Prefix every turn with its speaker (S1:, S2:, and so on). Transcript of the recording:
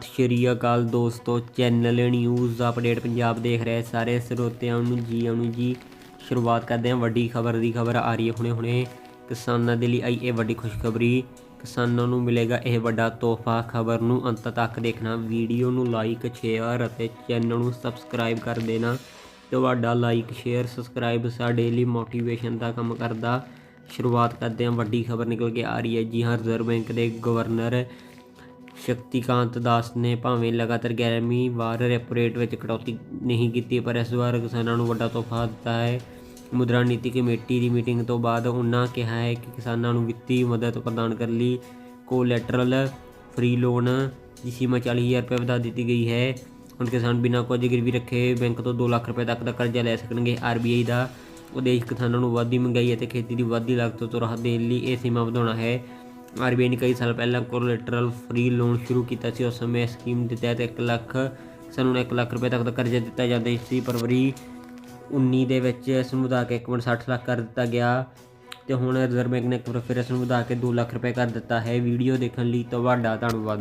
S1: ਸਤਿ ਸ਼੍ਰੀ ਅਕਾਲ ਦੋਸਤੋ channel news update Punjab ਦੇਖ ਰਹੇ ਸਾਰੇ ਸਰੋਤਿਆਂ ਨੂੰ ਜੀ, ਆਉਣ ਨੂੰ ਜੀ। ਸ਼ੁਰੂਆਤ ਕਰਦੇ ਹਾਂ ਵੱਡੀ ਖਬਰ ਦੀ ਖਬਰ ਆ ਰਹੀ ਹੈ ਹੁਣੇ ਹੁਣੇ। ਕਿਸਾਨਾਂ ਦੇ ਲਈ ਆਈ ਇਹ ਵੱਡੀ ਖੁਸ਼ਖਬਰੀ। ਕਿਸਾਨਾਂ ਨੂੰ ਮਿਲੇਗਾ ਇਹ ਵੱਡਾ ਤੋਹਫਾ। ਖਬਰ ਨੂੰ ਅੰਤ ਤੱਕ ਦੇਖਣਾ, ਵੀਡੀਓ ਨੂੰ ਲਾਈਕ ਸ਼ੇਅਰ ਅਤੇ ਚੈਨਲ ਨੂੰ ਸਬਸਕ੍ਰਾਈਬ ਕਰ ਦੇਣਾ। ਤੁਹਾਡਾ ਲਾਈਕ ਸ਼ੇਅਰ ਸਬਸਕ੍ਰਾਈਬ ਸਾਡੇ ਲਈ ਮੋਟੀਵੇਸ਼ਨ ਦਾ ਕੰਮ ਕਰਦਾ। ਸ਼ੁਰੂਆਤ ਕਰਦੇ ਹਾਂ ਵੱਡੀ ਖਬਰ ਨਿਕਲ ਕੇ ਆ ਰਹੀ ਹੈ। ਜੀ ਹਾਂ, ਰਿਜ਼ਰਵ ਬੈਂਕ ਦੇ ਗਵਰਨਰ ਸ਼ਕਤੀਕਾਂਤ ਦਾਸ ਨੇ ਭਾਵੇਂ ਲਗਾਤਾਰ 11ਵੀਂ ਵਾਰ ਰੈਪੋ ਰੇਟ ਵਿੱਚ ਕਟੌਤੀ ਨਹੀਂ ਕੀਤੀ, ਪਰ ਇਸ ਵਾਰ ਕਿਸਾਨਾਂ ਨੂੰ ਵੱਡਾ ਤੋਹਫਾ ਦਿੱਤਾ ਹੈ। ਮੁਦਰਾ ਨੀਤੀ ਕਮੇਟੀ ਦੀ ਮੀਟਿੰਗ ਤੋਂ ਬਾਅਦ ਉਹਨਾਂ ਕਿਹਾ ਹੈ ਕਿ ਕਿਸਾਨਾਂ ਨੂੰ ਵਿੱਤੀ ਮਦਦ ਪ੍ਰਦਾਨ ਕਰਨ ਲਈ ਕੋਲੈਟਰਲ ਫ੍ਰੀ ਲੋਨ ਦੀ ਸੀਮਾ 40000 ਰੁਪਏ ਵਧਾ ਦਿੱਤੀ ਗਈ ਹੈ। ਹੁਣ ਕਿਸਾਨ ਬਿਨਾਂ ਕੁਝ ਗਿਰਵੀ ਰੱਖੇ ਬੈਂਕ ਤੋਂ 2 ਲੱਖ ਰੁਪਏ ਤੱਕ ਦਾ ਕਰਜ਼ਾ ਲੈ ਸਕਣਗੇ। ਆਰਬੀਆਈ ਦਾ ਉਦੇਸ਼ ਕਿਸਾਨਾਂ ਨੂੰ ਵਾਧੀ ਮਹਿੰਗਾਈ ਅਤੇ ਖੇਤੀ ਦੀ ਵਾਧੀ ਲਾਗਤ ਤੋਂ ਰਾਹਤ ਦੇਣ ਲਈ ਇਹ ਸੀਮਾ ਵਧਾਉਣਾ ਹੈ। ਆਰਬੀਆਈ ਨੇ ਕਈ ਸਾਲ ਪਹਿਲਾਂ ਕੋਲੈਟਰਲ ਫ੍ਰੀ ਲੋਨ ਸ਼ੁਰੂ ਕੀਤਾ ਸੀ। ਉਸ ਸਮੇਂ ਇਸ ਸਕੀਮ ਦੇ ਤਹਿਤ 1 ਲੱਖ, ਸਾਨੂੰ 1 ਲੱਖ ਰੁਪਏ ਤੱਕ ਦਾ ਕਰਜ਼ਾ ਦਿੱਤਾ ਜਾਂਦਾ ਸੀ। ਫਰਵਰੀ 19 ਦੇ ਵਿੱਚ ਇਸ ਨੂੰ ਵਧਾ ਕੇ 1.60 ਲੱਖ ਕਰ ਦਿੱਤਾ ਗਿਆ ਤੇ ਹੁਣ ਰਿਜ਼ਰਵ ਬੈਂਕ ਨੇ ਇੱਕ ਵਾਰ ਫਿਰ ਇਸ ਨੂੰ ਵਧਾ ਕੇ 2 ਲੱਖ ਰੁਪਏ ਕਰ ਦਿੱਤਾ ਹੈ। ਵੀਡੀਓ ਦੇਖਣ ਲਈ ਤੁਹਾਡਾ ਧੰਨਵਾਦ।